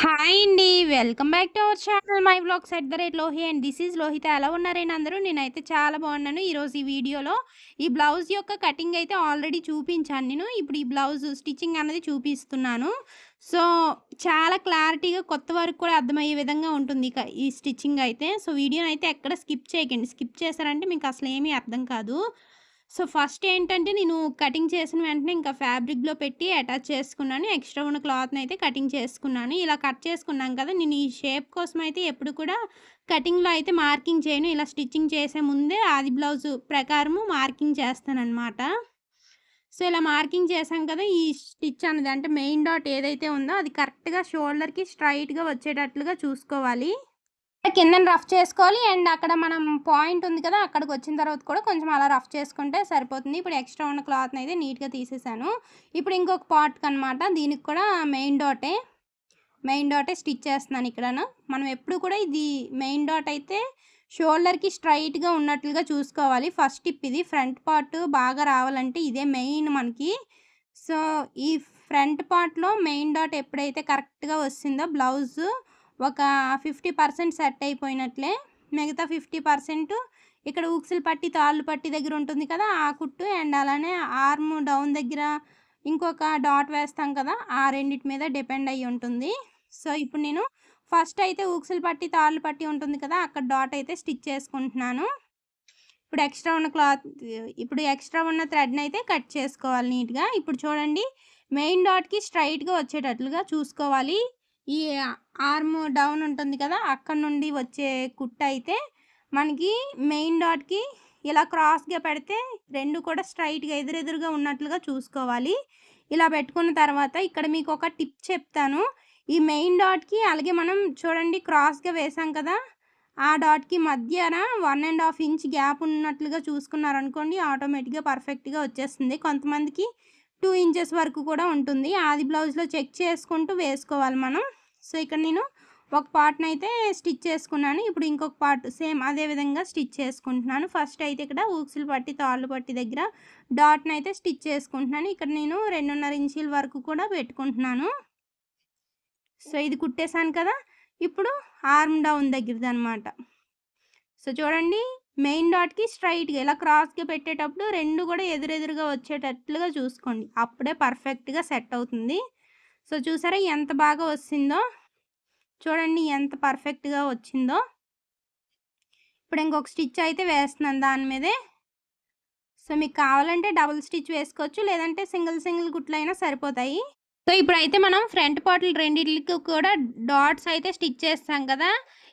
Hi అండి. Welcome back to our channel my blogs at the rate Lohi and this is Lohitha. ఎలా ఉన్నారండి అందరూ? నేనైతే చాలా బాగున్నాను. ఈరోజు ఈ వీడియోలో ఈ బ్లౌజ్ యొక్క కటింగ్ అయితే ఆల్రెడీ చూపించాను నేను. ఇప్పుడు ఈ బ్లౌజ్ స్టిచ్చింగ్ అనేది చూపిస్తున్నాను. సో, చాలా క్లారిటీగా కొత్త వరకు కూడా అర్థమయ్యే విధంగా ఉంటుంది ఈ స్టిచ్చింగ్ అయితే. సో, వీడియోని అయితే ఎక్కడ స్కిప్ చేయకండి. స్కిప్ చేశారంటే మీకు అసలు ఏమీ అర్థం కాదు. సో, ఫస్ట్ ఏంటంటే నేను కటింగ్ చేసిన వెంటనే ఇంకా ఫ్యాబ్రిక్‌లో పెట్టి అటాచ్ చేసుకున్నాను. ఎక్స్ట్రా ఉన్న క్లాత్‌ని అయితే కటింగ్ చేసుకున్నాను. ఇలా కట్ చేసుకున్నాను కదా! నేను ఈ షేప్ కోసం అయితే ఎప్పుడు కూడా కటింగ్‌లో అయితే మార్కింగ్ చేయను. ఇలా స్టిచ్చింగ్ చేసే ముందే ఆది బ్లౌజ్ ప్రకారము మార్కింగ్ చేస్తాననమాట. సో, ఇలా మార్కింగ్ చేశాం కదా! ఈ స్టిచ్ అన్నది అంటే మెయిన్ డాట్ ఏదైతే ఉందో అది కరెక్ట్‌గా షోల్డర్‌కి స్ట్రైట్గా వచ్చేటట్లుగా చూసుకోవాలి. కిందన రఫ్ చేసుకోవాలి. అండ్ అక్కడ మనం పాయింట్ ఉంది కదా! అక్కడికి వచ్చిన తర్వాత కూడా కొంచెం అలా రఫ్ చేసుకుంటే సరిపోతుంది. ఇప్పుడు ఎక్స్ట్రా ఉన్న క్లాత్‌ని అయితే నీట్‌గా తీసేసాను. ఇప్పుడు ఇంకొక పార్ట్‌కనమాట. దీనికి కూడా మెయిన్ డాటే. మెయిన్ డాటే స్టిచ్ చేస్తున్నాను ఇక్కడను. మనం ఎప్పుడు కూడా ఇది మెయిన్ డాట్ అయితే షోల్డర్‌కి స్ట్రైట్గా ఉన్నట్లుగా చూసుకోవాలి. ఫస్ట్ టిప్ ఇది. ఫ్రంట్ పార్ట్ బాగా రావాలంటే ఇదే మెయిన్ మనకి. సో, ఈ ఫ్రంట్ పార్ట్‌లో మెయిన్ డాట్ ఎప్పుడైతే కరెక్ట్‌గా వస్తుందో బ్లౌజు ఒక 50% సెట్ అయిపోయినట్లే. మిగతా 50% ఇక్కడ ఉక్సులు పట్టి, తాళ్ళు పట్టి దగ్గర ఉంటుంది కదా! ఆ కుట్టు అండ్ అలానే ఆర్మ్ డౌన్ దగ్గర ఇంకొక డాట్ వేస్తాం కదా! ఆ రెండిటి మీద డిపెండ్ అయ్యి ఉంటుంది. సో, ఇప్పుడు నేను ఫస్ట్ అయితే ఉక్సులు పట్టి, తాళ్ళు పట్టి ఉంటుంది కదా! అక్కడ డాట్ అయితే స్టిచ్ చేసుకుంటున్నాను. ఇప్పుడు ఎక్స్ట్రా ఉన్న క్లాత్ ఇప్పుడు ఎక్స్ట్రా ఉన్న థ్రెడ్‌ని అయితే కట్ చేసుకోవాలి నీట్‌గా. ఇప్పుడు చూడండి మెయిన్ డాట్‌కి స్ట్రైట్గా వచ్చేటట్లుగా చూసుకోవాలి. ఈ ఆర్మ్ డౌన్ ఉంటుంది కదా! అక్కడ నుండి వచ్చే కుట్టయితే మనకి మెయిన్ డాట్‌కి ఇలా క్రాస్‌గా పెడితే రెండు కూడా స్ట్రైట్గా ఎదురెదురుగా ఉన్నట్లుగా చూసుకోవాలి. ఇలా పెట్టుకున్న తర్వాత ఇక్కడ మీకు ఒక టిప్ చెప్తాను. ఈ మెయిన్ డాట్‌కి అలాగే మనం చూడండి క్రాస్‌గా వేసాం కదా! ఆ డాట్‌కి మధ్యన one and half inch gap ఉన్నట్లుగా చూసుకున్నారనుకోండి ఆటోమేటిక్‌గా పర్ఫెక్ట్‌గా వచ్చేస్తుంది. కొంతమందికి టూ ఇంచెస్ వరకు కూడా ఉంటుంది. ఆది బ్లౌజ్‌లో చెక్ చేసుకుంటూ వేసుకోవాలి మనం. సో, ఇక్కడ నేను ఒక పార్ట్‌నైతే స్టిచ్ చేసుకున్నాను. ఇప్పుడు ఇంకొక పార్ట్ సేమ్ అదే విధంగా స్టిచ్ చేసుకుంటున్నాను. ఫస్ట్ అయితే ఇక్కడ ఊక్సులు పట్టి, తాళ్ళు పట్టి దగ్గర డాట్ని అయితే స్టిచ్ చేసుకుంటున్నాను. ఇక్కడ నేను 2.5 ఇంచీల వరకు కూడా పెట్టుకుంటున్నాను. సో, ఇది కుట్టేసాను కదా! ఇప్పుడు ఆర్మ్ డౌన్ దగ్గరది అనమాట సో, చూడండి మెయిన్ డాట్‌కి స్ట్రైట్గా ఇలా క్రాస్‌గా పెట్టేటప్పుడు రెండు కూడా ఎదురెదురుగా వచ్చేటట్లుగా చూసుకోండి. అప్పుడే పర్ఫెక్ట్‌గా సెట్ అవుతుంది. సో, చూసారా ఎంత బాగా వచ్చిందో? చూడండి ఎంత పర్ఫెక్ట్‌గా వచ్చిందో? ఇప్పుడు ఇంకొక స్టిచ్ అయితే వేస్తున్నాను దాని మీదే. సో, మీకు కావాలంటే డబుల్ స్టిచ్ వేసుకోవచ్చు. లేదంటే సింగిల్ సింగిల్ గుట్లైనా సరిపోతాయి. సో, ఇప్పుడైతే మనం ఫ్రంట్ పార్ట్‌లు రెండింటికి కూడా డాట్స్ అయితే స్టిచ్ చేస్తాం కదా!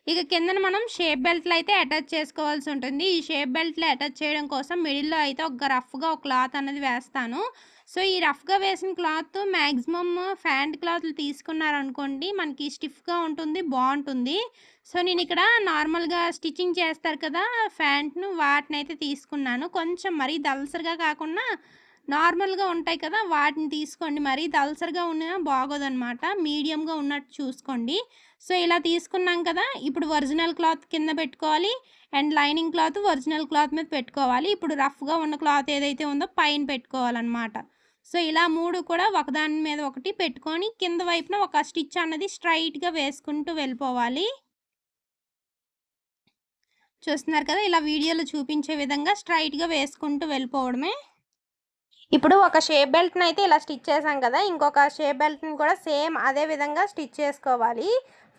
ఇక కిందన మనం షేప్ బెల్ట్‌లు అయితే అటాచ్ చేసుకోవాల్సి ఉంటుంది. ఈ షేప్ బెల్ట్‌లు అటాచ్ చేయడం కోసం మిడిల్‌లో అయితే ఒక రఫ్‌గా ఒక క్లాత్ అనేది వేస్తాను. సో, ఈ రఫ్‌గా వేసిన క్లాత్ మ్యాక్సిమమ్ ఫ్యాంట్ క్లాత్‌లు తీసుకున్నారనుకోండి మనకి స్టిఫ్‌గా ఉంటుంది. బాగుంటుంది సో, నేను ఇక్కడ నార్మల్‌గా స్టిచ్చింగ్ చేస్తారు కదా! ఫ్యాంట్‌ను వాటినైతే తీసుకున్నాను. కొంచెం మరీ దల్సర్గా కాకుండా నార్మల్‌గా ఉంటాయి కదా! వాటిని తీసుకోండి. మరీ దళసరిగా ఉన్న బాగోదనమాట. మీడియంగా ఉన్నట్టు చూసుకోండి. సో, ఇలా తీసుకున్నాం కదా! ఇప్పుడు ఒరిజినల్ క్లాత్ కింద పెట్టుకోవాలి. And lining cloth original cloth మీద పెట్టుకోవాలి. ఇప్పుడు రఫ్‌గా ఉన్న క్లాత్ ఏదైతే ఉందో పైన పెట్టుకోవాలన్నమాట సో, ఇలా మూడు కూడా ఒకదాని మీద ఒకటి పెట్టుకొని కింద వైపున ఒక స్టిచ్ అన్నది స్ట్రైట్గా వేసుకుంటూ వెళ్ళిపోవాలి. చూస్తున్నారు కదా! ఇలా వీడియోలో చూపించే విధంగా స్ట్రైట్గా వేసుకుంటూ వెళ్ళిపోవడమే. ఇప్పుడు ఒక షేప్ బెల్ట్ని అయితే ఇలా స్టిచ్ చేసాం కదా! ఇంకొక షేప్ బెల్ట్‌ని కూడా సేమ్ అదే విధంగా స్టిచ్ చేసుకోవాలి.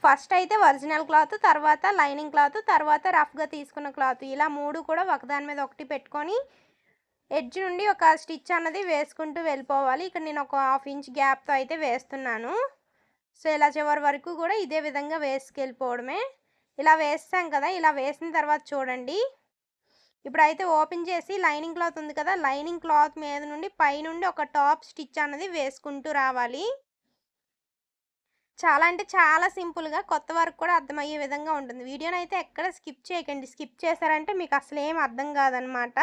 ఫస్ట్ అయితే ఒరిజినల్ క్లాత్, తర్వాత లైనింగ్ క్లాత్, తర్వాత రఫ్‌గా తీసుకున్న క్లాత్ ఇలా మూడు కూడా ఒకదాని మీద ఒకటి పెట్టుకొని ఎడ్జ్ నుండి ఒక స్టిచ్ అన్నది వేసుకుంటూ వెళ్ళిపోవాలి. ఇక్కడ నేను ఒక హాఫ్ ఇంచ్ గ్యాప్‌తో అయితే వేస్తున్నాను. సో, ఇలా చివరి వరకు కూడా ఇదే విధంగా వేసుకెళ్ళిపోవడమే. ఇలా వేసాం కదా! ఇలా వేసిన తర్వాత చూడండి. ఇప్పుడైతే ఓపెన్ చేసి లైనింగ్ క్లాత్ ఉంది కదా! లైనింగ్ క్లాత్ మీద నుండి పైనుండి ఒక టాప్ స్టిచ్ అన్నది వేసుకుంటూ రావాలి. చాలా అంటే చాలా సింపుల్‌గా కొత్త వర్క్ కూడా అర్థమయ్యే విధంగా ఉంటుంది. వీడియోనైతే ఎక్కడ స్కిప్ చేయకండి. స్కిప్ చేశారంటే మీకు అసలు ఏం అర్థం కాదనమాట.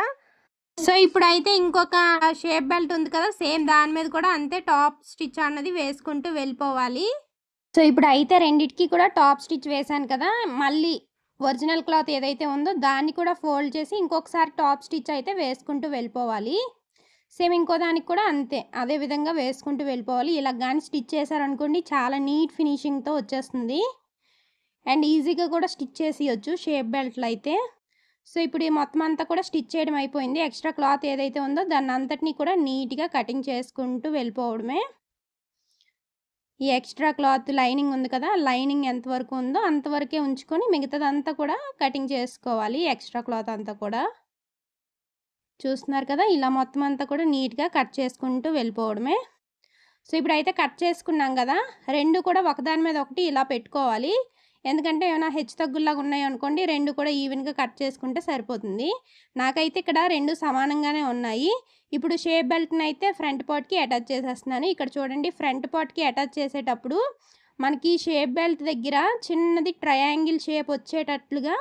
సో, ఇప్పుడైతే ఇంకొక షేప్ బెల్ట్ ఉంది కదా! సేమ్ దాని మీద కూడా అంతే టాప్ స్టిచ్ అన్నది వేసుకుంటూ వెళ్ళిపోవాలి. సో, ఇప్పుడు అయితే రెండిటికి కూడా టాప్ స్టిచ్ వేశాను కదా! మళ్ళీ ఒరిజినల్ క్లాత్ ఏదైతే ఉందో దాన్ని కూడా ఫోల్డ్ చేసి ఇంకొకసారి టాప్ స్టిచ్ అయితే వేసుకుంటూ వెళ్ళిపోవాలి. సేమ్ ఇంకో దానికి కూడా అంతే అదే విధంగా వేసుకుంటూ వెళ్ళిపోవాలి ఇలా కానీ స్టిచ్ చేశారనుకోండి చాలా నీట్ ఫినిషింగ్తో వచ్చేస్తుంది అండ్ ఈజీగా కూడా స్టిచ్ చేసేయచ్చు షేప్ బెల్ట్లు అయితే సో ఇప్పుడు ఈ మొత్తం అంతా కూడా స్టిచ్ చేయడం అయిపోయింది. ఎక్స్ట్రా క్లాత్ ఏదైతే ఉందో దాన్ని అంతటినీ కూడా నీట్గా కటింగ్ చేసుకుంటూ వెళ్ళిపోవడమే. ఈ ఎక్స్ట్రా క్లాత్ లైనింగ్ ఉంది కదా లైనింగ్ ఎంతవరకు ఉందో అంతవరకే ఉంచుకొని మిగతాదంతా కూడా కటింగ్ చేసుకోవాలి ఎక్స్ట్రా క్లాత్ అంతా కూడా. చూస్తున్నారు కదా ఇలా మొత్తం అంతా కూడా నీట్గా కట్ చేసుకుంటూ వెళ్ళిపోవడమే. సో ఇప్పుడైతే కట్ చేసుకున్నాం కదా రెండు కూడా ఒకదాని మీద ఒకటి ఇలా పెట్టుకోవాలి. ఎందుకంటే ఏమైనా హెచ్చు తగ్గుల్లాగా ఉన్నాయి అనుకోండి రెండు కూడా ఈవెన్గా కట్ చేసుకుంటే సరిపోతుంది. నాకైతే ఇక్కడ రెండు సమానంగానే ఉన్నాయి. ఇప్పుడు షేప్ బెల్ట్ని అయితే ఫ్రంట్ పార్ట్కి అటాచ్ చేసేస్తున్నాను. ఇక్కడ చూడండి ఫ్రంట్ పార్ట్కి అటాచ్ చేసేటప్పుడు మనకి షేప్ బెల్ట్ దగ్గర చిన్నది ట్రయాంగిల్ షేప్ వచ్చేటట్లుగా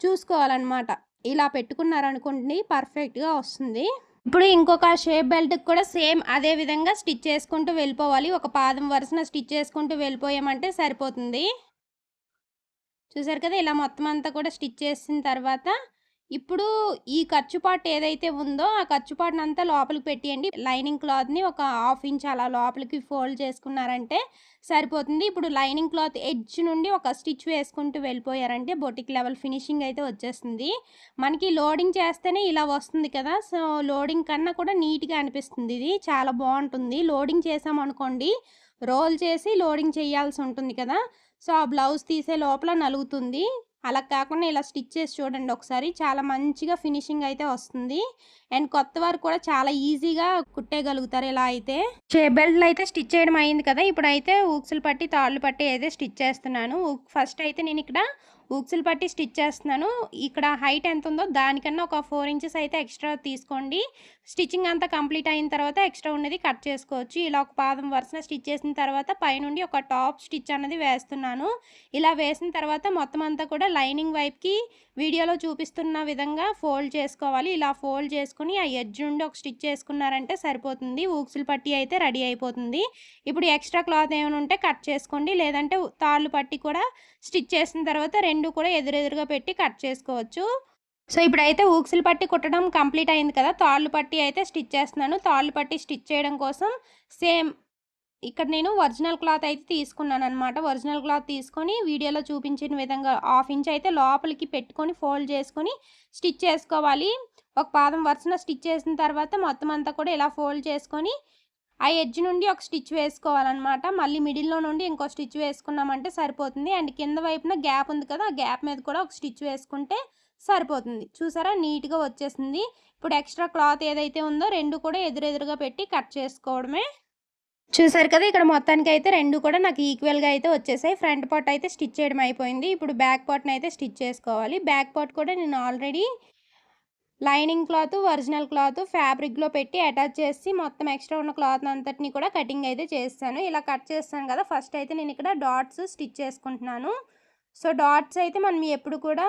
చూసుకోవాలన్నమాట. ఇలా పెట్టుకున్నారనుకోండి పర్ఫెక్ట్గా వస్తుంది. ఇప్పుడు ఇంకొక షేప్ బెల్ట్కి కూడా సేమ్ అదే విధంగా స్టిచ్ చేసుకుంటూ వెళ్ళిపోవాలి. ఒక పాదం వరుసన స్టిచ్ చేసుకుంటూ వెళ్ళిపోయామంటే సరిపోతుంది. చూసారు కదా ఇలా మొత్తం అంతా కూడా స్టిచ్ చేసిన తర్వాత ఇప్పుడు ఈ ఖర్చుపాటు ఏదైతే ఉందో ఆ ఖర్చుపాటుని అంతా లోపలికి పెట్టేయండి. లైనింగ్ క్లాత్ని ఒక హాఫ్ ఇంచ్ అలా లోపలికి ఫోల్డ్ చేసుకున్నారంటే సరిపోతుంది. ఇప్పుడు లైనింగ్ క్లాత్ ఎడ్జ్ నుండి ఒక స్టిచ్ వేసుకుంటూ వెళ్ళిపోయారంటే బొటిక్ లెవెల్ ఫినిషింగ్ అయితే వచ్చేస్తుంది. మనకి లోడింగ్ చేస్తేనే ఇలా వస్తుంది కదా సో లోడింగ్ కన్నా కూడా నీట్గా అనిపిస్తుంది ఇది. చాలా బాగుంటుంది. లోడింగ్ చేసామనుకోండి రోల్ చేసి లోడింగ్ చేయాల్సి ఉంటుంది కదా. సో ఆ బ్లౌజ్ తీసే లోపల నలుగుతుంది. అలా కాకుండా ఇలా స్టిచ్ చేసి చూడండి ఒకసారి. చాలా మంచిగా ఫినిషింగ్ అయితే వస్తుంది. అండ్ కొత్త వారు కూడా చాలా ఈజీగా కుట్టేయగలుగుతారు ఇలా అయితే. చే బెల్ట్లు అయితే స్టిచ్ చేయడం అయింది కదా. ఇప్పుడైతే ఊక్సులు పట్టి తాళ్ళు పట్టి అయితే స్టిచ్ చేస్తున్నాను. ఫస్ట్ అయితే నేను ఇక్కడ ఉక్సులు పట్టి స్టిచ్ చేస్తున్నాను. ఇక్కడ హైట్ ఎంత ఉందో దానికన్నా ఒక ఫోర్ ఇంచెస్ అయితే ఎక్స్ట్రా తీసుకోండి. స్టిచ్చింగ్ అంతా కంప్లీట్ అయిన తర్వాత ఎక్స్ట్రా ఉన్నది కట్ చేసుకోవచ్చు. ఇలా ఒక పాదం వరుసన స్టిచ్ చేసిన తర్వాత పైనుండి ఒక టాప్ స్టిచ్ అన్నది వేస్తున్నాను. ఇలా వేసిన తర్వాత మొత్తం అంతా కూడా లైనింగ్ వైపుకి వీడియోలో చూపిస్తున్న విధంగా ఫోల్డ్ చేసుకోవాలి. ఇలా ఫోల్డ్ చేసుకుని ఆ ఎడ్జ్ నుండి ఒక స్టిచ్ చేసుకున్నారంటే సరిపోతుంది. ఊక్సులు పట్టి అయితే రెడీ అయిపోతుంది. ఇప్పుడు ఎక్స్ట్రా క్లాత్ ఏమైనా ఉంటే కట్ చేసుకోండి. లేదంటే తాళ్ళు పట్టి కూడా స్టిచ్ చేసిన తర్వాత రెండు కూడా ఎదురెదురుగా పెట్టి కట్ చేసుకోవచ్చు. సో ఇప్పుడైతే ఊక్సులు పట్టి కుట్టడం కంప్లీట్ అయింది కదా తాళ్ళు పట్టి అయితే స్టిచ్ చేస్తున్నాను. తాళ్ళు పట్టి స్టిచ్ చేయడం కోసం సేమ్ ఇక్కడ నేను ఒరిజినల్ క్లాత్ అయితే తీసుకున్నాను అనమాట ఒరిజినల్ క్లాత్ తీసుకొని వీడియోలో చూపించిన విధంగా హాఫ్ ఇంచ్ అయితే లోపలికి పెట్టుకొని ఫోల్డ్ చేసుకొని స్టిచ్ చేసుకోవాలి. ఒక పాదం వరుసన స్టిచ్ చేసిన తర్వాత మొత్తం అంతా కూడా ఇలా ఫోల్డ్ చేసుకొని ఆ ఎడ్జ్ నుండి ఒక స్టిచ్ వేసుకోవాలన్నమాట. మళ్ళీ మిడిల్లో నుండి ఇంకో స్టిచ్ వేసుకున్నామంటే సరిపోతుంది. అండ్ కింద వైపున గ్యాప్ ఉంది కదా ఆ గ్యాప్ మీద కూడా ఒక స్టిచ్ వేసుకుంటే సరిపోతుంది. చూసారా? నీట్గా వచ్చేసింది. ఇప్పుడు ఎక్స్ట్రా క్లాత్ ఏదైతే ఉందో రెండు కూడా ఎదురెదురుగా పెట్టి కట్ చేసుకోవడమే. చూసారు కదా ఇక్కడ మొత్తానికి అయితే రెండు కూడా నాకు ఈక్వల్గా అయితే వచ్చేసాయి. ఫ్రంట్ పార్ట్ అయితే స్టిచ్ చేయడం అయిపోయింది. ఇప్పుడు బ్యాక్ పార్ట్ని అయితే స్టిచ్ చేసుకోవాలి. బ్యాక్ పార్ట్ కూడా నేను already lining cloth original cloth ఫ్యాబ్రిక్లో పెట్టి అటాచ్ చేసి మొత్తం ఎక్స్ట్రా ఉన్న క్లాత్ అంతటిని కూడా కటింగ్ అయితే చేస్తాను. ఇలా కట్ చేస్తాను కదా ఫస్ట్ అయితే నేను ఇక్కడ డాట్స్ స్టిచ్ చేసుకుంటున్నాను. సో డాట్స్ అయితే మనం ఎప్పుడు కూడా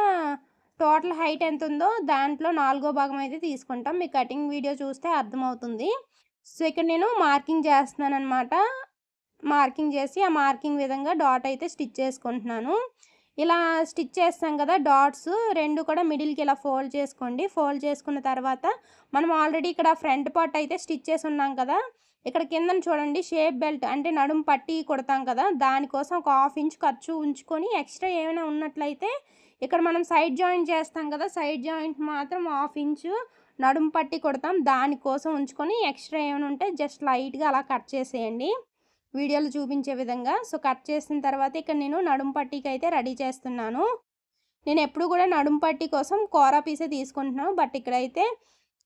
టోటల్ హైట్ ఎంత ఉందో దాంట్లో నాలుగో భాగం అయితే తీసుకుంటాం. మీ కటింగ్ వీడియో చూస్తే అర్థమవుతుంది. సో ఇక్కడ నేను మార్కింగ్ చేస్తున్నాను అనమాట మార్కింగ్ చేసి ఆ మార్కింగ్ విధంగా డాట్ అయితే స్టిచ్ చేసుకుంటున్నాను. ఇలా స్టిచ్ చేస్తాం కదా డాట్స్ రెండు కూడా మిడిల్కి ఇలా ఫోల్డ్ చేసుకోండి. ఫోల్డ్ చేసుకున్న తర్వాత మనం ఆల్రెడీ ఇక్కడ ఫ్రంట్ పార్ట్ అయితే స్టిచ్ చేసి ఉన్నాం కదా ఇక్కడ కిందన చూడండి షేప్ బెల్ట్ అంటే నడుము పట్టి కొడతాం కదా దానికోసం ఒక హాఫ్ ఇంచ్ ఖర్చు ఉంచుకొని ఎక్స్ట్రా ఏమైనా ఉన్నట్లయితే ఇక్కడ మనం సైడ్ జాయింట్ చేస్తాం కదా సైడ్ జాయింట్ మాత్రం హాఫ్ ఇంచు నడుము పట్టి కొడతాం. దానికోసం ఉంచుకొని ఎక్స్ట్రా ఏమైనా ఉంటే జస్ట్ లైట్గా అలా కట్ చేసేయండి. వీడియోలో చూపించే విధంగా. సో కట్ చేసిన తర్వాత ఇక్కడ నేను నడుము పట్టీకి అయితే రెడీ చేస్తున్నాను. నేను ఎప్పుడు కూడా నడుము పట్టీ కోసం కూర పీసే తీసుకుంటున్నాను. బట్ ఇక్కడైతే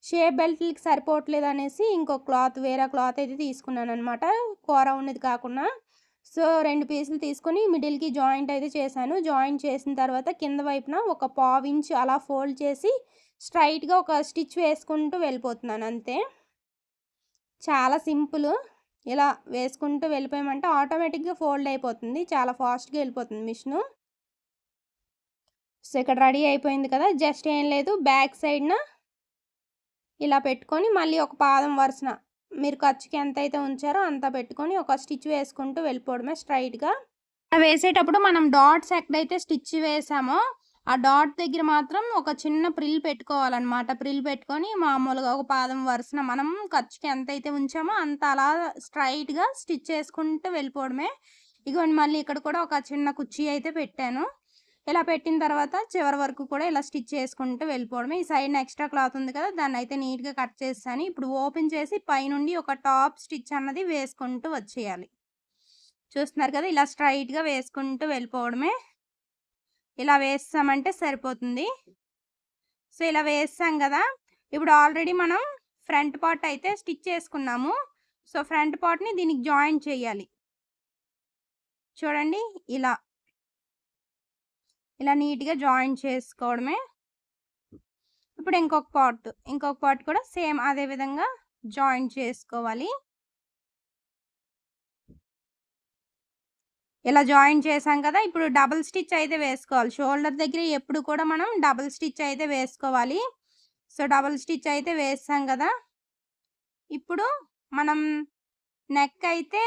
షేప్ బెల్ట్లకి సరిపోవట్లేదు అనేసి ఇంకో క్లాత్ వేరే క్లాత్ అయితే తీసుకున్నాను అనమాట కూర ఉన్నది కాకుండా. సో రెండు పీసులు తీసుకొని మిడిల్కి జాయింట్ అయితే చేశాను. జాయింట్ చేసిన తర్వాత కింద వైపున ఒక పావు ఇంచ్ అలా ఫోల్డ్ చేసి స్ట్రైట్గా ఒక స్టిచ్ వేసుకుంటూ వెళ్ళిపోతున్నాను అంతే. చాలా సింపుల్. ఇలా వేసుకుంటూ వెళ్ళిపోయామంటే ఆటోమేటిక్గా ఫోల్డ్ అయిపోతుంది. చాలా ఫాస్ట్గా వెళ్ళిపోతుంది మిషను. సో ఇక్కడ రెడీ అయిపోయింది కదా! జస్ట్ ఏం లేదు బ్యాక్ సైడ్న ఇలా పెట్టుకొని మళ్ళీ ఒక పాదం వరుసన మీరు ఖర్చుకి ఎంత అయితే ఉంచారో అంత పెట్టుకొని ఒక స్టిచ్ వేసుకుంటూ వెళ్ళిపోవడమే స్ట్రైట్గా. వేసేటప్పుడు మనం డాట్స్ ఎక్కడైతే స్టిచ్ వేసామో ఆ డాట్ దగ్గర మాత్రం ఒక చిన్న ప్రిల్ పెట్టుకోవాలన్నమాట. ప్రిల్ పెట్టుకొని మామూలుగా ఒక పాదం వరుసన మనం ఖర్చుకి ఎంతైతే ఉంచామో అంత అలా స్ట్రైట్గా స్టిచ్ చేసుకుంటూ వెళ్ళిపోవడమే. ఇగోండి మళ్ళీ ఇక్కడ కూడా ఒక చిన్న కుర్చీ అయితే పెట్టాను. ఇలా పెట్టిన తర్వాత చివరి వరకు కూడా ఇలా స్టిచ్ చేసుకుంటూ వెళ్ళిపోవడమే. ఈ సైడ్ ఎక్స్ట్రా క్లాత్ ఉంది కదా దాన్ని అయితే నీట్గా కట్ చేస్తాను. ఇప్పుడు ఓపెన్ చేసి పైనుండి ఒక టాప్ స్టిచ్ అన్నది వేసుకుంటూ వచ్చేయాలి. చూస్తున్నారు కదా ఇలా స్ట్రైట్గా వేసుకుంటూ వెళ్ళిపోవడమే. ఇలా వేస్తామంటే సరిపోతుంది. సో ఇలా వేస్తాం కదా. ఇప్పుడు ఆల్రెడీ మనం ఫ్రంట్ పార్ట్ అయితే స్టిచ్ చేసుకున్నాము. సో ఫ్రంట్ పార్ట్ని దీనికి జాయిన్ చేయాలి. చూడండి ఇలా. ఇలా నీట్గా జాయిన్ చేసుకోవడమే. ఇప్పుడు ఇంకొక పార్ట్ ఇంకొక పార్ట్ కూడా సేమ్ అదే విధంగా జాయిన్ చేసుకోవాలి. ఇలా జాయిన్ చేసాం కదా ఇప్పుడు డబుల్ స్టిచ్ అయితే వేసుకోవాలి. షోల్డర్ దగ్గర ఎప్పుడు కూడా మనం డబుల్ స్టిచ్ అయితే వేసుకోవాలి. సో డబుల్ స్టిచ్ అయితే వేస్తాం కదా. ఇప్పుడు మనం నెక్ అయితే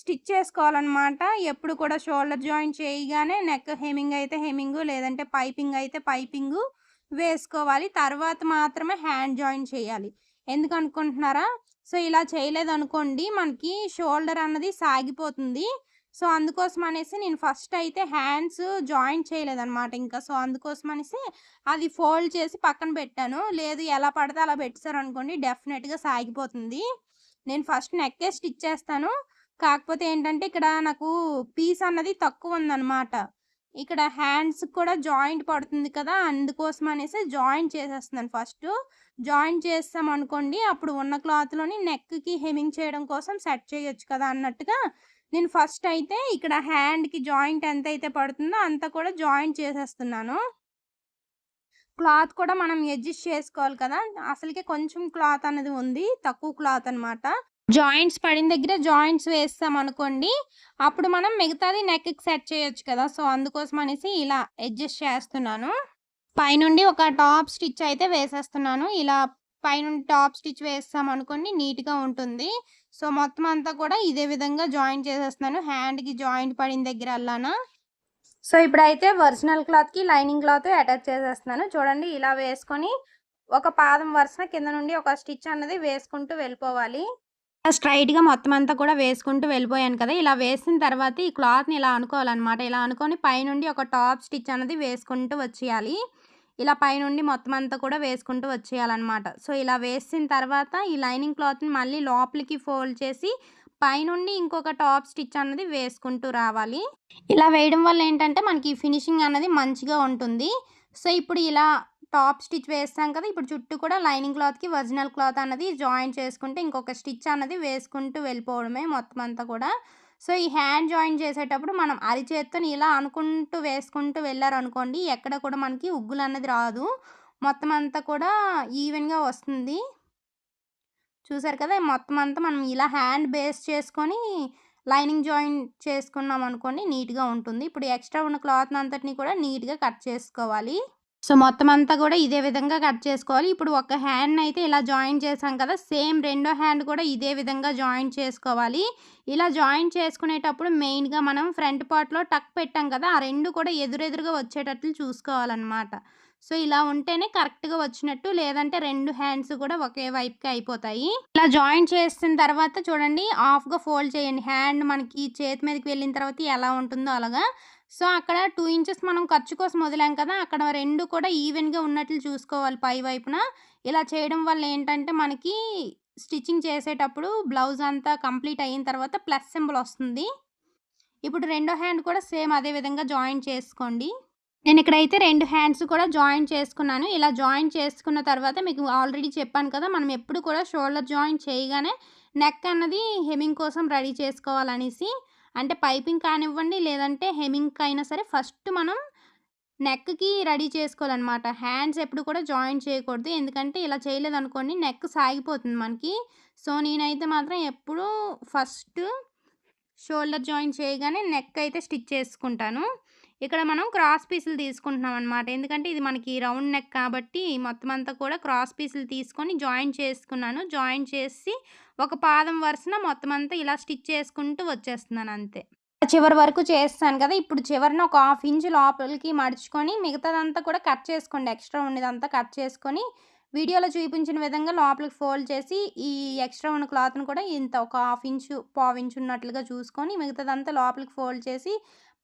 స్టిచ్ చేసుకోవాలన్నమాట. ఎప్పుడు కూడా షోల్డర్ జాయిన్ చేయగానే నెక్ హెమింగ్ అయితే హెమింగ్ లేదంటే పైపింగ్ అయితే పైపింగ్ వేసుకోవాలి. తర్వాత మాత్రమే హ్యాండ్ జాయిన్ చేయాలి. ఎందుకు అనుకుంటున్నారా? సో ఇలా చేయలేదు అనుకోండి మనకి షోల్డర్ అన్నది సాగిపోతుంది. సో అందుకోసం అనేసి నేను ఫస్ట్ అయితే హ్యాండ్స్ జాయిన్ చేయలేదన్నమాట ఇంకా. సో అందుకోసం అనేసి అది ఫోల్డ్ చేసి పక్కన పెట్టాను. లేదు ఎలా పడితే అలా పెట్టారు అనుకోండి డెఫినెట్గా సాగిపోతుంది. నేను ఫస్ట్ నెక్కే స్టిచ్ చేస్తాను. కాకపోతే ఏంటంటే ఇక్కడ నాకు పీస్ అన్నది తక్కువ ఉందన్నమాట. ఇక్కడ హ్యాండ్స్ కూడా జాయింట్ పడుతుంది కదా అందుకోసం అనేసి జాయింట్ చేసేస్తున్నాను ఫస్ట్. జాయింట్ చేస్తాం అనుకోండి అప్పుడు ఉన్న క్లాత్లోని నెక్కి హెమింగ్ చేయడం కోసం సెట్ చేయొచ్చు కదా అన్నట్టుగా నేను ఫస్ట్ అయితే ఇక్కడ హ్యాండ్కి జాయింట్ ఎంత అయితే పడుతుందో అంత కూడా జాయింట్ చేసేస్తున్నాను. క్లాత్ కూడా మనం అడ్జస్ట్ చేసుకోవాలి కదా! అసలుకే కొంచెం క్లాత్ అనేది ఉంది తక్కువ క్లాత్ అనమాట జాయింట్స్ పడిన దగ్గర జాయింట్స్ వేస్తాం అనుకోండి అప్పుడు మనం మిగతాది నెక్కి సెట్ చేయొచ్చు కదా! సో అందుకోసం అనేసి ఇలా అడ్జస్ట్ చేస్తున్నాను. పైనుండి ఒక టాప్ స్టిచ్ అయితే వేసేస్తున్నాను. ఇలా పైనుండి టాప్ స్టిచ్ వేస్తాం అనుకోండి నీట్గా ఉంటుంది. సో మొత్తం అంతా కూడా ఇదే విధంగా జాయింట్ చేసేస్తున్నాను. హ్యాండ్కి జాయింట్ పడిన దగ్గర అల్లానా? సో ఇప్పుడైతే ఒరిజినల్ క్లాత్కి లైనింగ్ క్లాత్ అటాచ్ చేసేస్తున్నాను. చూడండి ఇలా వేసుకొని ఒక పాదం వరుసన కింద నుండి ఒక స్టిచ్ అన్నది వేసుకుంటూ వెళ్ళిపోవాలి. స్ట్రైట్గా మొత్తం అంతా కూడా వేసుకుంటూ వెళ్ళిపోయాను కదా! ఇలా వేసిన తర్వాత ఈ క్లాత్ని ఇలా అనుకోవాలన్నమాట. ఇలా అనుకొని పైనుండి ఒక టాప్ స్టిచ్ అనేది వేసుకుంటూ వచ్చేయాలి. ఇలా పైనుండి మొత్తం అంతా కూడా వేసుకుంటూ వచ్చేయాలన్నమాట. సో ఇలా వేసిన తర్వాత ఈ లైనింగ్ క్లాత్ని మళ్ళీ లోపలికి ఫోల్డ్ చేసి పైనుండి ఇంకొక టాప్ స్టిచ్ అన్నది వేసుకుంటూ రావాలి. ఇలా వేయడం వల్ల ఏంటంటే మనకి ఫినిషింగ్ అన్నది మంచిగా ఉంటుంది. సో ఇప్పుడు ఇలా టాప్ స్టిచ్ వేస్తాం కదా ఇప్పుడు చుట్టూ కూడా లైనింగ్ క్లాత్కి ఒరిజినల్ క్లాత్ అన్నది జాయిన్ చేసుకుంటే ఇంకొక స్టిచ్ అన్నది వేసుకుంటూ వెళ్ళిపోవడమే మొత్తం అంతా కూడా. సో ఈ హ్యాండ్ జాయిన్ చేసేటప్పుడు మనం అరిచేత్తో ఇలా అనుకుంటూ వేసుకుంటూ వెళ్ళారనుకోండి ఎక్కడ కూడా మనకి ఉగ్గులు అన్నది రాదు. మొత్తం అంతా కూడా ఈవెన్గా వస్తుంది. చూసారు కదా మొత్తం అంతా మనం ఇలా హ్యాండ్ బేస్ చేసుకొని లైనింగ్ జాయిన్ చేసుకున్నాం అనుకోండి నీట్గా ఉంటుంది. ఇప్పుడు ఎక్స్ట్రా ఉన్న క్లాత్ అంతటిని కూడా నీట్గా కట్ చేసుకోవాలి. సో మొత్తం అంతా కూడా ఇదే విధంగా కట్ చేసుకోవాలి. ఇప్పుడు ఒక హ్యాండ్ అయితే ఇలా జాయిన్ చేసాం కదా సేమ్ రెండో హ్యాండ్ కూడా ఇదే విధంగా జాయిన్ చేసుకోవాలి. ఇలా జాయిన్ చేసుకునేటప్పుడు మెయిన్గా మనం ఫ్రంట్ పార్ట్లో టక్ పెట్టాం కదా ఆ రెండు కూడా ఎదురెదురుగా వచ్చేటట్లు చూసుకోవాలన్నమాట. సో ఇలా ఉంటేనే కరెక్ట్గా వచ్చినట్టు లేదంటే రెండు హ్యాండ్స్ కూడా ఒకే వైపుకి అయిపోతాయి. ఇలా జాయిన్ చేసిన తర్వాత చూడండి హాఫ్గా ఫోల్డ్ చేయండి. హ్యాండ్ మనకి చేతి మీదకి వెళ్ళిన తర్వాత ఎలా ఉంటుందో అలాగా. సో అక్కడ టూ ఇంచెస్ మనం ఖర్చు కోసం వదిలాం కదా! అక్కడ రెండు కూడా ఈవెన్గా ఉన్నట్లు చూసుకోవాలి పై వైపున. ఇలా చేయడం వల్ల ఏంటంటే మనకి స్టిచ్చింగ్ చేసేటప్పుడు బ్లౌజ్ అంతా కంప్లీట్ అయిన తర్వాత ప్లస్ సింబల్ వస్తుంది. ఇప్పుడు రెండో హ్యాండ్ కూడా సేమ్ అదే విధంగా జాయిన్ చేసుకోండి. నేను ఇక్కడైతే రెండు హ్యాండ్స్ కూడా జాయిన్ చేసుకున్నాను. ఇలా జాయిన్ చేసుకున్న తర్వాత మీకు ఆల్రెడీ చెప్పాను కదా! మనం ఎప్పుడు కూడా షోల్డర్ జాయిన్ చేయగానే నెక్ అన్నది హెమింగ్ కోసం రెడీ చేసుకోవాలనేసి అంటే పైపింగ్ కానివ్వండి లేదంటే హెమింగ్ అయినా సరే ఫస్ట్ మనం నెక్కి రెడీ చేసుకోవాలన్నమాట. హ్యాండ్స్ ఎప్పుడు కూడా జాయిన్ చేయకూడదు. ఎందుకంటే ఇలా చేయలేదు అనుకోండి నెక్ సాగిపోతుంది మనకి. సో నేనైతే మాత్రం ఎప్పుడూ ఫస్ట్ షోల్డర్ జాయిన్ చేయగానే నెక్ అయితే స్టిచ్ చేసుకుంటాను. ఇక్కడ మనం క్రాస్ పీసులు తీసుకుంటున్నాం అనమాట ఎందుకంటే ఇది మనకి రౌండ్ నెక్ కాబట్టి మొత్తం అంతా కూడా క్రాస్ పీసులు తీసుకొని జాయిన్ చేసుకున్నాను. జాయిన్ చేసి ఒక పాదం వరుసన మొత్తం అంతా ఇలా స్టిచ్ చేసుకుంటూ వచ్చేస్తున్నాను అంతే. చివరి వరకు చేస్తాను కదా! ఇప్పుడు చివరిన ఒక హాఫ్ ఇంచ్ లోపలికి మడుచుకొని మిగతాదంతా కూడా కట్ చేసుకోండి. ఎక్స్ట్రా ఉండేదంతా కట్ చేసుకొని వీడియోలో చూపించిన విధంగా లోపలికి ఫోల్డ్ చేసి ఈ ఎక్స్ట్రా ఉన్న క్లాత్ని కూడా ఇంత ఒక హాఫ్ ఇంచు పావు ఇంచు ఉన్నట్లుగా చూసుకొని మిగతాదంతా లోపలికి ఫోల్డ్ చేసి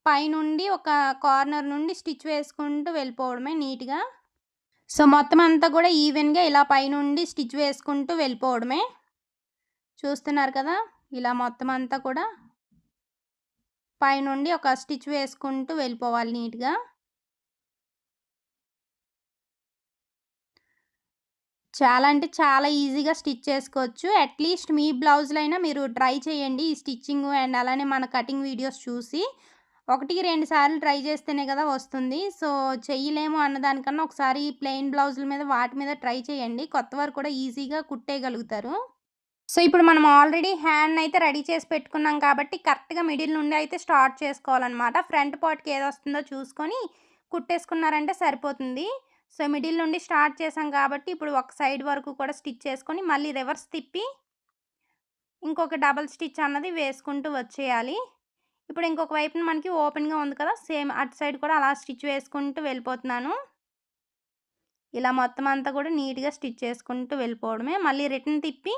పైనుండి ఒక కార్నర్ నుండి స్టిచ్ వేసుకుంటూ వెళ్ళిపోవడమే నీట్గా. సో మొత్తం అంతా కూడా ఈవెన్గా ఇలా పైనుండి స్టిచ్ వేసుకుంటూ వెళ్ళిపోవడమే. చూస్తున్నారు కదా ఇలా మొత్తం అంతా కూడా పైనుండి ఒక స్టిచ్ వేసుకుంటూ వెళ్ళిపోవాలి నీట్గా. చాలా అంటే చాలా ఈజీగా స్టిచ్ చేసుకోవచ్చు. అట్లీస్ట్ మీ బ్లౌజ్లో అయినా మీరు ట్రై చేయండి ఈ స్టిచ్చింగ్ అండ్ అలానే మన కటింగ్ వీడియోస్ చూసి. ఒకటికి రెండు సార్లు ట్రై చేస్తేనే కదా వస్తుంది. సో చెయ్యలేము అన్నదానికన్నా ఒకసారి ప్లెయిన్ బ్లౌజుల మీద వాటి మీద ట్రై చేయండి. కొత్త వారు కూడా ఈజీగా కుట్టేయగలుగుతారు. సో ఇప్పుడు మనం ఆల్రెడీ హ్యాండ్ అయితే రెడీ చేసి పెట్టుకున్నాం కాబట్టి కరెక్ట్గా మిడిల్ నుండి అయితే స్టార్ట్ చేసుకోవాలన్నమాట. ఫ్రంట్ పార్ట్కి ఏది వస్తుందో చూసుకొని కుట్టేసుకున్నారంటే సరిపోతుంది. సో మిడిల్ నుండి స్టార్ట్ చేసాం కాబట్టి ఇప్పుడు ఒక సైడ్ వరకు కూడా స్టిచ్ చేసుకొని మళ్ళీ రివర్స్ తిప్పి ఇంకొక డబల్ స్టిచ్ అన్నది వేసుకుంటూ వచ్చేయాలి. ఇప్పుడు ఇంకొక వైపున మనకి ఓపెన్గా ఉంది కదా! సేమ్ అటు సైడ్ కూడా అలా స్టిచ్ వేసుకుంటూ వెళ్ళిపోతున్నాను. ఇలా మొత్తం అంతా కూడా నీట్గా స్టిచ్ చేసుకుంటూ వెళ్ళిపోవడమే. మళ్ళీ రిటర్న్ తిప్పి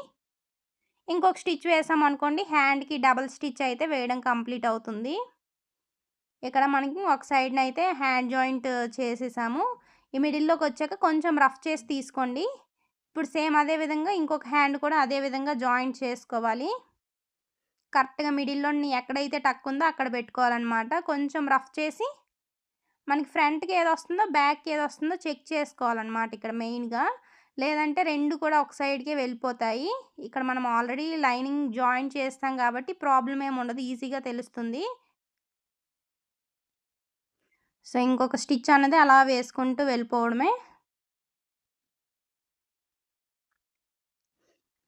ఇంకొక స్టిచ్ వేసాం అనుకోండి హ్యాండ్కి డబల్ స్టిచ్ అయితే వేయడం కంప్లీట్ అవుతుంది. ఇక్కడ మనకి ఒక సైడ్న అయితే హ్యాండ్ జాయింట్ చేసేసాము. ఈ మిడిల్లోకి వచ్చాక కొంచెం రఫ్ చేసి తీసుకోండి. ఇప్పుడు సేమ్ అదే విధంగా ఇంకొక హ్యాండ్ కూడా అదే విధంగా జాయింట్ చేసుకోవాలి. కరెక్ట్గా మిడిల్లో ఎక్కడైతే టక్ ఉందో అక్కడ పెట్టుకోవాలన్నమాట. కొంచెం రఫ్ చేసి మనకి ఫ్రంట్కి ఏది వస్తుందో బ్యాక్కి ఏది వస్తుందో చెక్ చేసుకోవాలన్నమాట ఇక్కడ మెయిన్గా. లేదంటే రెండు కూడా ఒక సైడ్కే వెళ్ళిపోతాయి. ఇక్కడ మనం ఆల్రెడీ లైనింగ్ జాయిన్ చేస్తాం కాబట్టి ప్రాబ్లం ఏమి ఉండదు ఈజీగా తెలుస్తుంది. సో ఇంకొక స్టిచ్ అనేది అలా వేసుకుంటూ వెళ్ళిపోవడమే.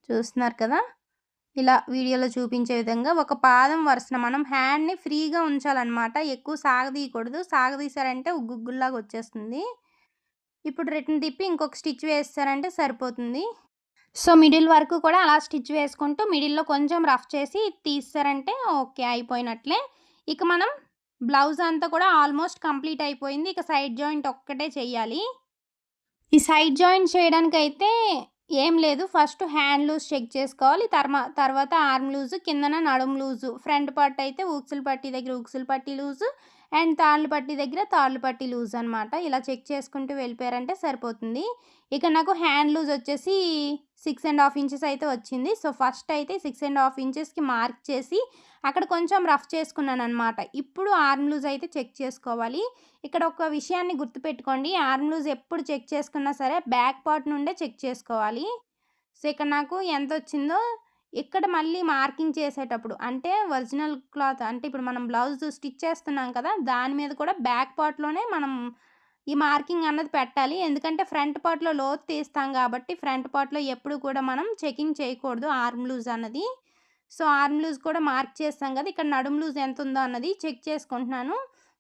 చూస్తున్నారు కదా? ఇలా వీడియోలో చూపించే విధంగా ఒక పాదం వరుసన మనం హ్యాండ్ని ఫ్రీగా ఉంచాలన్నమాట. ఎక్కువ సాగదీయకూడదు సాగదీశారంటే గుగ్గుల్లాగా వచ్చేస్తుంది. ఇప్పుడు రిటర్న్ తిప్పి ఇంకొక స్టిచ్ వేస్తారంటే సరిపోతుంది. సో మిడిల్ వరకు కూడా అలా స్టిచ్ వేసుకుంటూ మిడిల్లో కొంచెం రఫ్ చేసి తీస్తారంటే ఓకే అయిపోయినట్లే. ఇక మనం బ్లౌజ్ అంతా కూడా ఆల్మోస్ట్ కంప్లీట్ అయిపోయింది. ఇక సైడ్ జాయింట్ ఒక్కటే చేయాలి ఈ సైడ్ జాయింట్ చేయడానికి అయితే ఏం లేదు. ఫస్ట్ హ్యాండ్ లూజ్ చెక్ చేసుకోవాలి. తర్మా తర్వాత ఆర్మ్ లూజ్ కిందన నడుం లూజు. ఫ్రంట్ పార్ట్ అయితే ఉక్సులు పట్టి దగ్గర ఉక్సులు పట్టి లూజు అండ్ తాళ్ళు పట్టి దగ్గర తాళ్ళు పట్టి లూజ్ అనమాట ఇలా చెక్ చేసుకుంటూ వెళ్ళిపోయారంటే సరిపోతుంది. ఇక నాకు హ్యాండ్ లూజ్ వచ్చేసి సిక్స్ అండ్ హాఫ్ ఇంచెస్ అయితే వచ్చింది. సో ఫస్ట్ అయితే సిక్స్ అండ్ హాఫ్ ఇంచెస్కి మార్క్ చేసి అక్కడ కొంచెం రఫ్ చేసుకున్నాను అనమాట ఇప్పుడు ఆర్మ్ లూజ్ అయితే చెక్ చేసుకోవాలి. ఇక్కడ ఒక విషయాన్ని గుర్తుపెట్టుకోండి. ఆర్మ్ లూజ్ ఎప్పుడు చెక్ చేసుకున్నా సరే బ్యాక్ పార్ట్ నుండే చెక్ చేసుకోవాలి. సో ఇక్కడ నాకు ఎంత వచ్చిందో ఇక్కడ మళ్ళీ మార్కింగ్ చేసేటప్పుడు అంటే ఒరిజినల్ క్లాత్ అంటే ఇప్పుడు మనం బ్లౌజ్ స్టిచ్ చేస్తున్నాం కదా దాని మీద కూడా బ్యాక్ పార్ట్లోనే మనం ఈ మార్కింగ్ అన్నది పెట్టాలి. ఎందుకంటే ఫ్రంట్ పార్ట్లో లోతు తీస్తాం కాబట్టి ఫ్రంట్ పార్ట్లో ఎప్పుడు కూడా మనం చెకింగ్ చేయకూడదు ఆర్మ్ లూజ్ అన్నది. సో ఆర్మ్ లూజ్ కూడా మార్క్ చేస్తాం కదా ఇక్కడ నడుము లూజ్ ఎంత ఉందో అన్నది చెక్ చేసుకుంటున్నాను.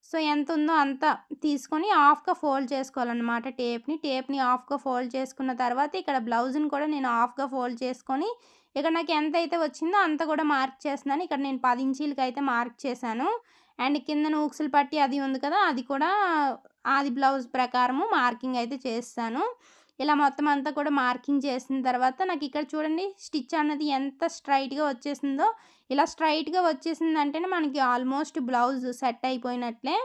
సో ఎంత ఉందో అంత తీసుకొని హాఫ్గా ఫోల్డ్ చేసుకోవాలన్నమాట టేప్ని. టేప్ని హాఫ్గా ఫోల్డ్ చేసుకున్న తర్వాత ఇక్కడ బ్లౌజ్ని కూడా నేను హాఫ్గా ఫోల్డ్ చేసుకొని ఇక్కడ నాకు ఎంత అయితే వచ్చిందో అంత కూడా మార్క్ చేస్తున్నాను. ఇక్కడ నేను పది ఇంచీలకి అయితే మార్క్ చేశాను. అండ్ కింద ఊక్సులు పట్టి అది ఉంది కదా అది కూడా అది బ్లౌజ్ ప్రకారము మార్కింగ్ అయితే చేస్తాను. ఇలా మొత్తం అంతా కూడా మార్కింగ్ చేసిన తర్వాత నాకు ఇక్కడ చూడండి స్టిచ్ అన్నది ఎంత స్ట్రైట్గా వచ్చేసిందో. ఇలా స్ట్రైట్గా వచ్చేసిందంటేనే మనకి ఆల్మోస్ట్ బ్లౌజ్ సెట్ అయిపోయినట్లే.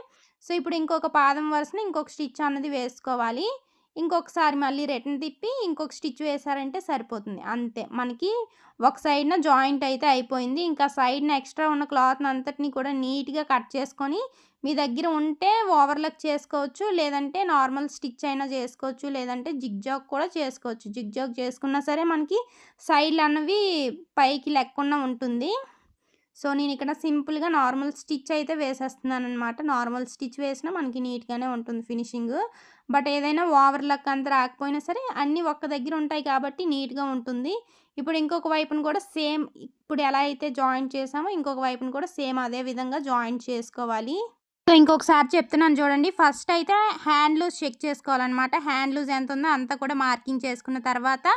సో ఇప్పుడు ఇంకొక పాదం వరుసన ఇంకొక స్టిచ్ అన్నది వేసుకోవాలి. ఇంకొకసారి మళ్ళీ రిటర్న్ తిప్పి ఇంకొక స్టిచ్ వేసారంటే సరిపోతుంది. అంతే. మనకి ఒక సైడ్న జాయింట్ అయితే అయిపోయింది. ఇంకా సైడ్న ఎక్స్ట్రా ఉన్న క్లాత్ అంతటిని కూడా నీట్గా కట్ చేసుకొని మీ దగ్గర ఉంటే ఓవర్లక్ చేసుకోవచ్చు. లేదంటే నార్మల్ స్టిచ్ అయినా చేసుకోవచ్చు. లేదంటే జిగ్జాగ్ కూడా చేసుకోవచ్చు. జిగ్జాగ్ చేసుకున్నా సరే మనకి సైడ్లు అన్నవి పైకి లెక్కకుండా ఉంటుంది. సో నేను ఇక్కడ సింపుల్గా నార్మల్ స్టిచ్ అయితే వేసేస్తున్నాను అనమాట నార్మల్ స్టిచ్ వేసినా మనకి నీట్గానే ఉంటుంది ఫినిషింగ్. బట్ ఏదైనా ఓవర్ లక్ అంత రాకపోయినా సరే అన్నీ ఒక్క దగ్గర ఉంటాయి కాబట్టి నీట్గా ఉంటుంది. ఇప్పుడు ఇంకొక వైపును కూడా సేమ్ ఇప్పుడు ఎలా అయితే జాయింట్ చేసామో ఇంకొక వైపును కూడా సేమ్ అదే విధంగా జాయింట్ చేసుకోవాలి. సో ఇంకొకసారి చెప్తున్నాను చూడండి. ఫస్ట్ అయితే హ్యాండ్ లూజ్ చెక్ చేసుకోవాలన్నమాట. హ్యాండ్ లూజ్ ఎంత ఉందో అంతా కూడా మార్కింగ్ చేసుకున్న తర్వాత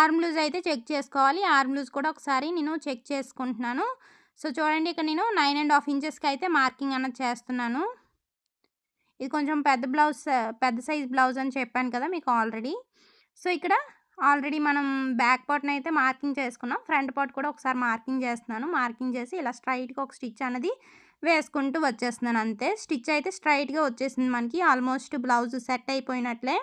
ఆర్మ్ లూజ్ అయితే చెక్ చేసుకోవాలి. ఆర్మ్ లూజ్ కూడా ఒకసారి నేను చెక్ చేసుకుంటున్నాను. సో చూడండి ఇక్కడ నేను నైన్ అండ్ హాఫ్ ఇంచెస్కి అయితే మార్కింగ్ అన్నది చేస్తున్నాను. ఇది కొంచెం పెద్ద బ్లౌజ్ పెద్ద సైజ్ బ్లౌజ్ అని చెప్పాను కదా మీకు ఆల్రెడీ. సో ఇక్కడ ఆల్రెడీ మనం బ్యాక్ పార్ట్ని అయితే మార్కింగ్ చేసుకున్నాం. ఫ్రంట్ పార్ట్ కూడా ఒకసారి మార్కింగ్ చేస్తున్నాను. మార్కింగ్ చేసి ఇలా స్ట్రైట్గా ఒక స్టిచ్ అనేది వేసుకుంటూ వచ్చేస్తున్నాను అంతే. స్టిచ్ అయితే స్ట్రైట్గా వచ్చేసింది మనకి. ఆల్మోస్ట్ బ్లౌజ్ సెట్ అయిపోయినట్లే.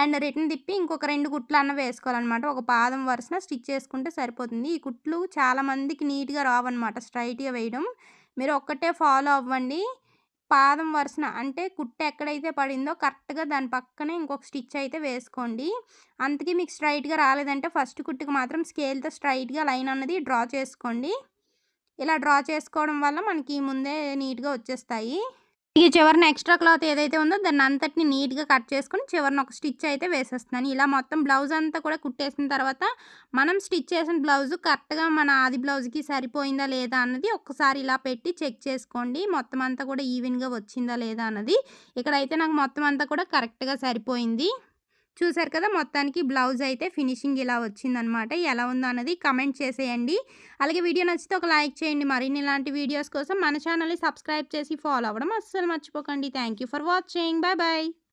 అండ్ రిటర్న్ తిప్పి ఇంకొక రెండు కుట్లు అన్న వేసుకోవాలన్నమాట. ఒక పాదం వరుసన స్టిచ్ చేసుకుంటే సరిపోతుంది. ఈ కుట్లు చాలామందికి నీట్గా రావన్నమాట స్ట్రైట్గా వేయడం. మీరు ఒక్కటే ఫాలో అవ్వండి. పాదం వరుసన అంటే కుట్ట ఎక్కడైతే పడిందో కరెక్ట్గా దాని పక్కనే ఇంకొక స్టిచ్ అయితే వేసుకోండి. అందుకే మీకు స్ట్రైట్గా రాలేదంటే ఫస్ట్ కుట్టుకు మాత్రం స్కేల్తో స్ట్రైట్గా లైన్ అన్నది డ్రా చేసుకోండి. ఇలా డ్రా చేసుకోవడం వల్ల మనకి ముందే నీట్గా వచ్చేస్తాయి. ఈ చివరిన ఎక్స్ట్రా క్లాత్ ఏదైతే ఉందో దాన్ని అంతటిని నీట్గా కట్ చేసుకొని చివరిన ఒక స్టిచ్ అయితే వేసేస్తున్నాను. ఇలా మొత్తం బ్లౌజ్ అంతా కూడా కుట్టేసిన తర్వాత మనం స్టిచ్ చేసిన బ్లౌజ్ కరెక్ట్గా మన ఆది బ్లౌజ్కి సరిపోయిందా లేదా అన్నది ఒక్కసారి ఇలా పెట్టి చెక్ చేసుకోండి. మొత్తం అంతా కూడా ఈవెన్గా వచ్చిందా లేదా అన్నది. ఇక్కడైతే నాకు మొత్తం అంతా కూడా కరెక్ట్గా సరిపోయింది. చూసారు కదా! మొత్తానికి బ్లౌజ్ అయితే ఫినిషింగ్ ఇలా వచ్చిందనమాట ఎలా ఉందో అన్నది కమెంట్ చేసేయండి. అలాగే వీడియో నచ్చితే ఒక లైక్ చేయండి. మరిన్ని ఇలాంటి వీడియోస్ కోసం మన ఛానల్ని సబ్స్క్రైబ్ చేసి ఫాలో అవ్వడం అస్సలు మర్చిపోకండి. Thank for watching. Bye bye.